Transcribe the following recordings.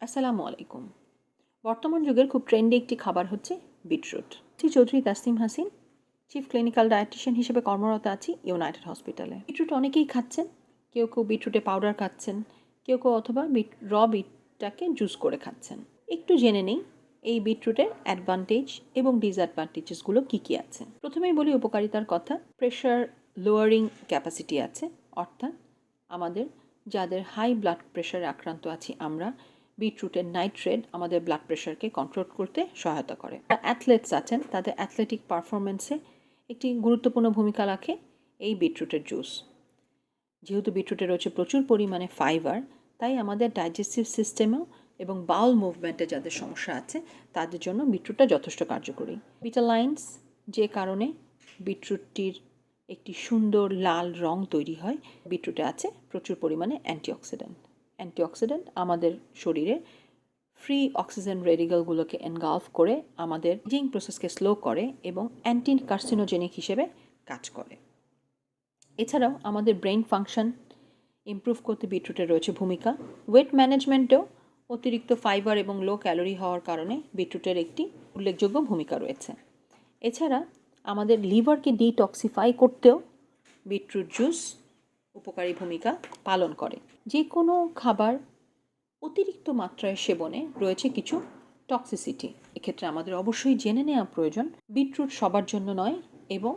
আসসালামু আলাইকুম। বর্তমান যুগের খুব ট্রেন্ডি একটি খাবার হচ্ছে beetroot. Shri Chowdhury Tasnim Hasin, chief clinical dietitian হিসেবে কর্মরত আছি ইউনাইটেড হসপিটালে। বিটরুট অনেকেই খাচ্ছেন, কেউ কেউ বিটরুটে পাউডার খাচ্ছেন, কেউ কেউ অথবা বিট, র বিটটাকে জুস করে খাচ্ছেন। একটু জেনে নেই, এই বিটরুটের অ্যাডভান্টেজ এবং ডিসঅ্যাডভান্টেজেসগুলো কী কী আছে? প্রথমেই বলি উপকারিতার কথা, প্রেশার লোয়ারিং ক্যাপাসিটি আছে, অর্থাৎ আমাদের যাদের হাই ব্লাড প্রেশারে আক্রান্ত আছি আমরা বিটরুটের নাইট্রেট আমাদের ব্লাড প্রেশারকে কন্ট্রোল করতে সহায়তা করে। অ্যাথলেটস আছেন, তাদের অ্যাথলেটিক পারফরমেন্সে একটি গুরুত্বপূর্ণ ভূমিকা রাখে এই বিটরুটের জুস যেহেতু বিটরুটে রয়েছে প্রচুর পরিমাণে ফাইবার তাই আমাদের ডাইজেস্টিভ সিস্টেমেও এবং বাউল মুভমেন্টে যাদের সমস্যা আছে, তাদের জন্য বিটরুটটা যথেষ্ট কার্যকরী। বিটালাইন্স যে কারণে বিটরুটটির একটি সুন্দর লাল রং তৈরি হয়, বিটরুটে আছে প্রচুর পরিমাণে অ্যান্টিঅক্সিডেন্ট অ্যান্টিঅক্সিডেন্ট আমাদের শরীরে ফ্রি অক্সিজেন রেডিগালগুলোকে এনগালফ করে আমাদের জিং প্রসেসকে স্লো করে এবং অ্যান্টি কার্সিনোজেনিক হিসেবে কাজ করে। এছাড়াও আমাদের ব্রেন ফাংশন ইমপ্রুভ করতে বিটরুটের রয়েছে ভূমিকা। ওয়েট ম্যানেজমেন্টেও অতিরিক্ত ফাইবার এবং লো ক্যালোরি হওয়ার কারণে বিটরুটের একটি উল্লেখযোগ্য ভূমিকা রয়েছে। এছাড়া আমাদের লিভারকে ডিটক্সিফাই করতেও বিটরুট জুস উপকারী ভূমিকা পালন করে। যে কোনো খাবার অতিরিক্ত মাত্রায় সেবনে রয়েছে কিছু টক্সিসিটি এক্ষেত্রে আমাদের অবশ্যই জেনে নেওয়া প্রয়োজন, বিটরুট সবার জন্য নয় এবং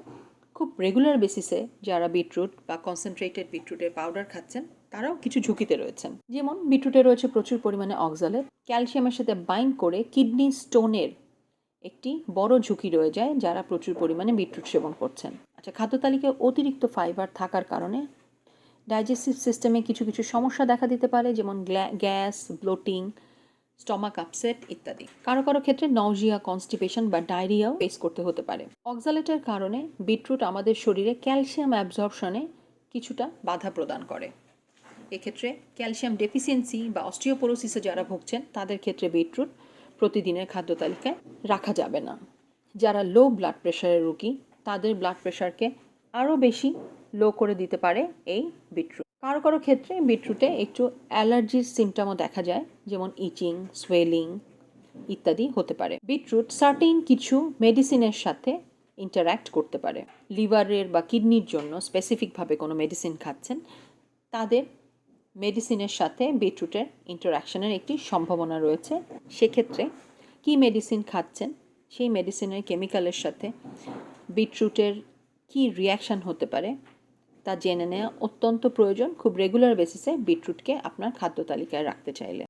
খুব রেগুলার বেসিসে যারা বিটরুট বা কনসেন্ট্রেটেড বিটরুটের পাউডার খাচ্ছেন, তারাও কিছু ঝুঁকিতে রয়েছেন। যেমন বিটরুটে রয়েছে প্রচুর পরিমাণে অক্সালেট ক্যালসিয়ামের সাথে বাইন্ড করে কিডনি স্টোনের একটি বড় ঝুঁকি রয়ে যায়, যারা প্রচুর পরিমাণে বিটরুট সেবন করছেন। আচ্ছা খাদ্য তালিকায় অতিরিক্ত ফাইবার থাকার কারণে ডাইজেস্টিভ সিস্টেমে কিছু কিছু সমস্যা দেখা দিতে পারে, যেমন গ্যাস, ব্লোটিং, স্টমাক আপসেট ইত্যাদি। কারও কারও ক্ষেত্রে নজিয়া কনস্টিপেশন বা ডায়রিয়াও ফেস করতে হতে পারে। অক্সালেটের কারণে বিটরুট আমাদের শরীরে ক্যালসিয়াম অ্যাবজর্পশনে কিছুটা বাধা প্রদান করে। এক্ষেত্রে ক্যালসিয়াম ডেফিসিয়েন্সি বা অস্টিওপোরোসিসে যারা ভুগছেন, তাদের ক্ষেত্রে বিটরুট প্রতিদিনের খাদ্য তালিকায় রাখা যাবে না। যারা লো ব্লাড প্রেশারের রোগী, তাদের ব্লাড প্রেশারকে আরও বেশি লো করে দিতে পারে এই বিটরুট। কারও কারও ক্ষেত্রে বিটরুটে একটু অ্যালার্জির সিমটমও দেখা যায়, যেমন ইচিং সোয়েলিং ইত্যাদি হতে পারে। বিটরুট সার্টেন কিছু মেডিসিনের সাথে ইন্টারাক্ট করতে পারে। লিভারের বা কিডনির জন্য স্পেসিফিকভাবে কোনো মেডিসিন খাচ্ছেন, তাদের মেডিসিনের সাথে বিটরুটের ইন্টারাকশনের একটি সম্ভাবনা রয়েছে। সেক্ষেত্রে কি মেডিসিন খাচ্ছেন, সেই মেডিসিনের কেমিক্যালের সাথে বিটরুটের কি রিয়াকশান হতে পারে তা জেনে নেওয়া অত্যন্ত প্রয়োজন। খুব রেগুলার বেসিসে বিটরুটকে আপনার খাদ্য তালিকায় রাখতে চাইলে।